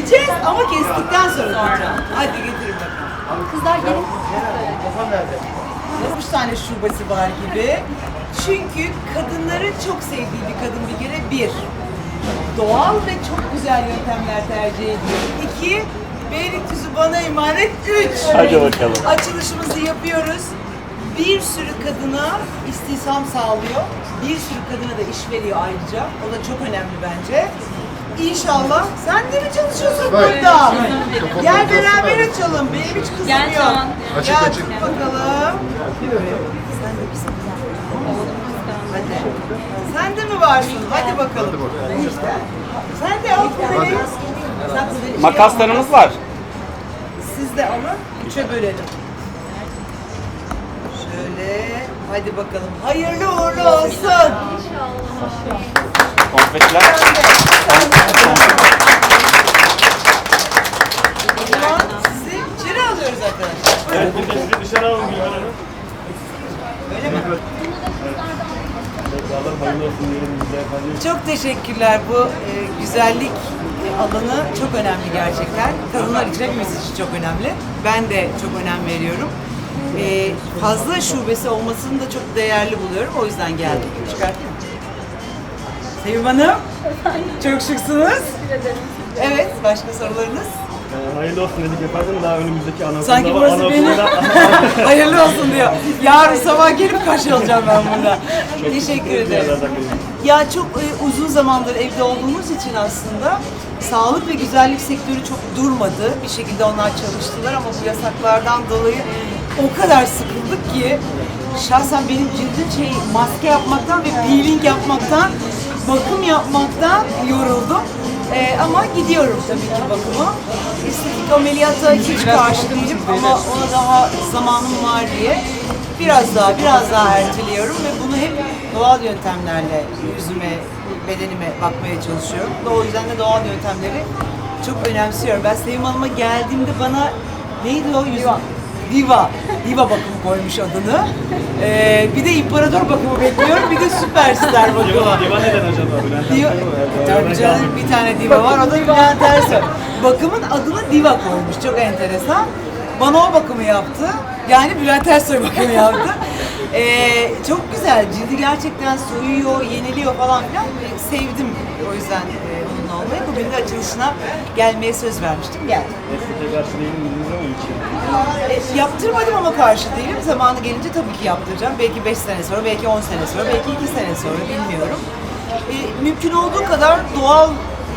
Yiyeceğiz ama kestikten sonra tutacağım. Hadi getirin bakalım. Kızlar gelin. Üç tane şubesi var gibi. Çünkü kadınların çok sevdiği bir kadın bir kere bir. Doğal ve çok güzel yöntemler tercih ediyor. İki, Beylikdüzü bana emanet. Üç. Hadi bakalım. Açılışımızı yapıyoruz. Bir sürü kadına istihdam sağlıyor. Bir sürü kadına da iş veriyor ayrıca. O da çok önemli bence. İnşallah. Sen de mi çalışıyorsun burada? Gel beraber açalım. Benim hiç kızım Gel yok. Can. Açık, Gel açık. bakalım. Sen de bizim. Hadi. Sen de mi varsın? Hadi bakalım. İşte. Sen de al şey Makaslarımız var. siz de alın, üçe bölelim. Şöyle, hadi bakalım. Hayırlı uğurlu olsun. Konfetiler. Sizi içeri alıyoruz arkadaşlar. Evet, dışarı alalım Gülben Hanım. Mi? Çok teşekkürler. Bu e, güzellik alanı çok önemli gerçekten. Kadınlar için hepimiz için çok önemli. Ben de çok önem veriyorum. E, fazla şubesi olmasını da çok değerli buluyorum. O yüzden geldim. Çıkartayım? Sevim Hanım, çok şıksınız. Evet, başka sorularınız? Ee, hayırlı olsun dedik efendim. Daha önümüzdeki anaokulunda Sanki burası benim. Hayırlı olsun diyor. Yarın sabah gelip karşılayacağım ben burada. Teşekkür ederim. Ya çok e, uzun zamandır evde olduğumuz için aslında sağlık ve güzellik sektörü çok durmadı. Bir şekilde onlar çalıştılar ama bu yasaklardan dolayı o kadar sıkıldık ki şahsen benim cildim şey maske yapmaktan ve peeling yapmaktan, bakım yapmaktan yoruldum. E, ama gidiyorum tabii ki bakıma. Estetik ameliyata hiç karşı değilim ama ona daha zamanım var diye biraz daha biraz daha erteliyorum ve bunu hep doğal yöntemlerle yüzüme, bedenime bakmaya çalışıyorum. Ve o yüzden de doğal yöntemleri çok önemsiyorum. Ben Sevim Hanım'a geldiğimde bana neydi o yüz? Diva. Diva bakımı koymuş adını. Ee, bir de imparator bakımı bekliyorum. Bir de süperstar bakımı. Diva neden acaba Bülent Diva, tabii canım bir tane diva var o da Bülent Ersoy. Bakımın adını diva koymuş çok enteresan. Bana o bakımı yaptı. Yani Bülent Ersoy bakımı yaptı. Ee, çok güzel cildi gerçekten soyuyor, yeniliyor falan filan. Sevdim o yüzden e, onunla olmayı. Bugün de açılışına gelmeye söz vermiştim. Geldim. Estetiğe karşı değilim dediniz ama. E, yaptırmadım ama karşı değilim. Zamanı gelince tabii ki yaptıracağım. Belki 5 sene sonra, belki 10 sene sonra, belki 2 sene sonra bilmiyorum. E, mümkün olduğu kadar doğal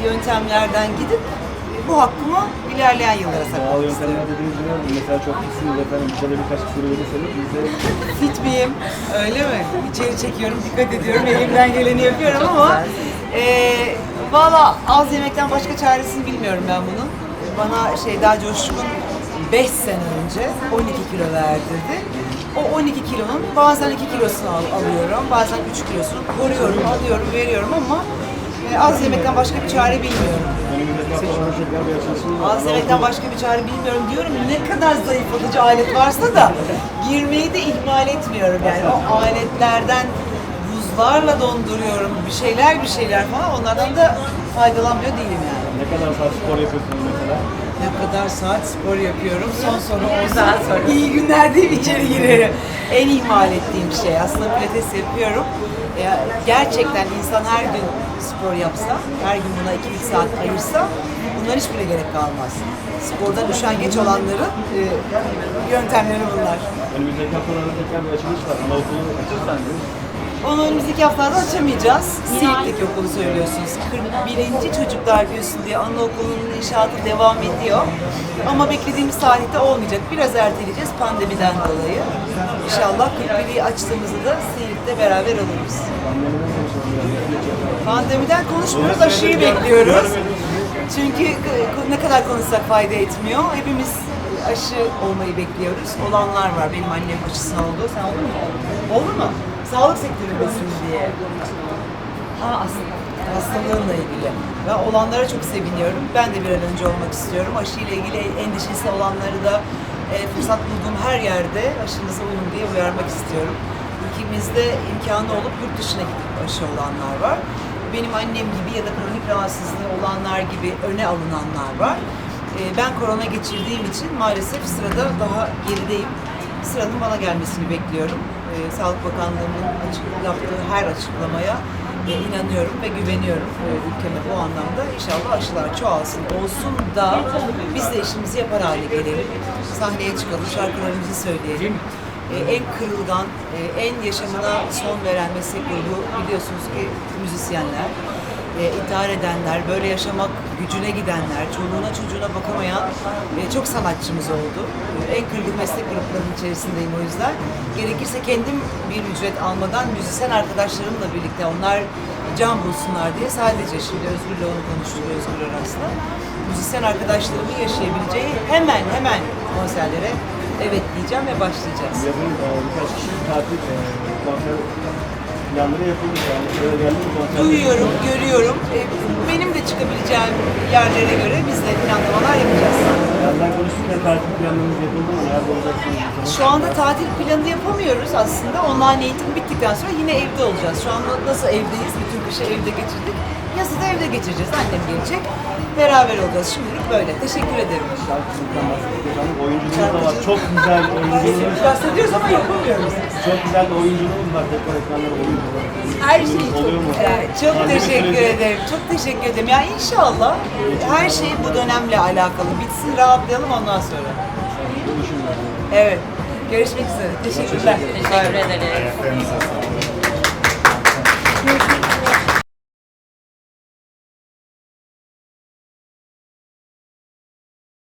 yöntemlerden gidip e, bu hakkımı ilerleyen yıllara saklamak isterim. dediğiniz gibi mesela çok fitsiniz efendim. Şöyle birkaç soru verirseniz biz de Fit miyim? Öyle mi? İçeri çekiyorum, dikkat ediyorum, elimden geleni yapıyorum ama e, valla az yemekten başka çaresini bilmiyorum ben bunun. Bana şey daha coşkun 5 sene önce 12 kilo verdirdi. O 12 kilonun bazen 2 kilosunu al- alıyorum, bazen 3 kilosunu koruyorum, alıyorum, veriyorum ama e, az yemekten başka bir çare bilmiyorum. Az yemekten başka bir çare bilmiyorum diyorum. Ne kadar zayıflatıcı alet varsa da girmeyi de ihmal etmiyorum yani. O aletlerden buzlarla donduruyorum bir şeyler bir şeyler falan onlardan da faydalanmıyor değilim yani. Ne kadar saat spor yapıyorsunuz mesela? Ne kadar saat spor yapıyorum. Son soru o saat sonra. İyi günler deyip içeri girerim. En ihmal ettiğim şey aslında pilates yapıyorum. Gerçekten insan her gün spor yapsa, her gün buna 2 saat ayırsa bunlar hiçbirine gerek kalmaz. Spordan üşengeç olanların e, yöntemleri bunlar. Önümüzdeki haftalarda tekrar bir açılış var. Anaokulu açırsanız Onu önümüzdeki haftalarda açamayacağız. Siirt'teki okulu söylüyorsunuz. 41. Çocuklar Büyüsün diye anaokulunun inşaatı devam ediyor. Ama beklediğimiz tarihte olmayacak. Biraz erteleyeceğiz pandemiden dolayı. İnşallah 41'i açtığımızda da Siirt'te beraber oluruz. Pandemiden konuşmuyoruz, aşıyı bekliyoruz. Çünkü ne kadar konuşsak fayda etmiyor. Hepimiz aşı olmayı bekliyoruz. Olanlar var. Benim annem aşısına oldu. Sen oldun mu? Oldu mu? Sağlık sektöründesin diye. Ha aslında hastalığınla ilgili. Ben olanlara çok seviniyorum. Ben de bir an önce olmak istiyorum. Aşıyla ilgili endişesi olanları da e, fırsat bulduğum her yerde aşınıza olun diye uyarmak istiyorum. Ülkemizde imkanı olup yurt dışına gidip aşı olanlar var. benim annem gibi ya da kronik rahatsızlığı olanlar gibi öne alınanlar var. E, ben korona geçirdiğim için maalesef sırada daha gerideyim. Sıranın bana gelmesini bekliyorum. E, Sağlık Bakanlığı'nın açık, yaptığı her açıklamaya e, inanıyorum ve güveniyorum e, ülkeme bu anlamda. İnşallah aşılar çoğalsın, olsun da biz de işimizi yapar hale gelelim. Sahneye çıkalım, şarkılarımızı söyleyelim. E, en kırılgan, e, en yaşamına son veren meslek grubu biliyorsunuz ki müzisyenler. E, intihar edenler, böyle yaşamak gücüne gidenler, çoluğuna çocuğuna bakamayan e, çok sanatçımız oldu. E, en kırgın meslek gruplarının içerisindeyim o yüzden. Gerekirse kendim bir ücret almadan müzisyen arkadaşlarımla birlikte onlar can bulsunlar diye sadece şimdi Özgür'le onu konuştuk Özgür Aras'la. Müzisyen arkadaşlarımın yaşayabileceği hemen hemen konserlere evet diyeceğim ve başlayacağız. Yazın e, birkaç kişi tatil e, planları yapılmış yani. Duyuyorum, görüyorum. E, benim de çıkabileceğim yerlere göre biz de planlamalar yapacağız. Yazdan konuşurken tatil planlarınız yapıldı mı? Nerede olacaksınız? Şu anda tatil planı yapamıyoruz aslında. Online eğitim bittikten sonra yine evde olacağız. Şu anda nasıl evdeyiz? Bütün kışı evde geçirdik. Yazı da evde geçireceğiz. Annem gelecek. Beraber olacağız. Şimdilik böyle. Teşekkür ederim. Oyunculuğunuz da var. Çok güzel oyunculuğunuz. Bahsediyoruz ama yapamıyoruz. Çok güzel bir oyunculuğunuz var. Tekrar ekranlara oyuncu olarak. Her şey çok Oluyor mu? Çok Pandemi teşekkür süreci- ederim. Çok teşekkür ederim. Ya inşallah her şey bu dönemle alakalı. Bitsin rahatlayalım ondan sonra. Evet. Görüşmek üzere. Teşekkürler. Teşekkür ederiz. Ayaklarınıza sağlık.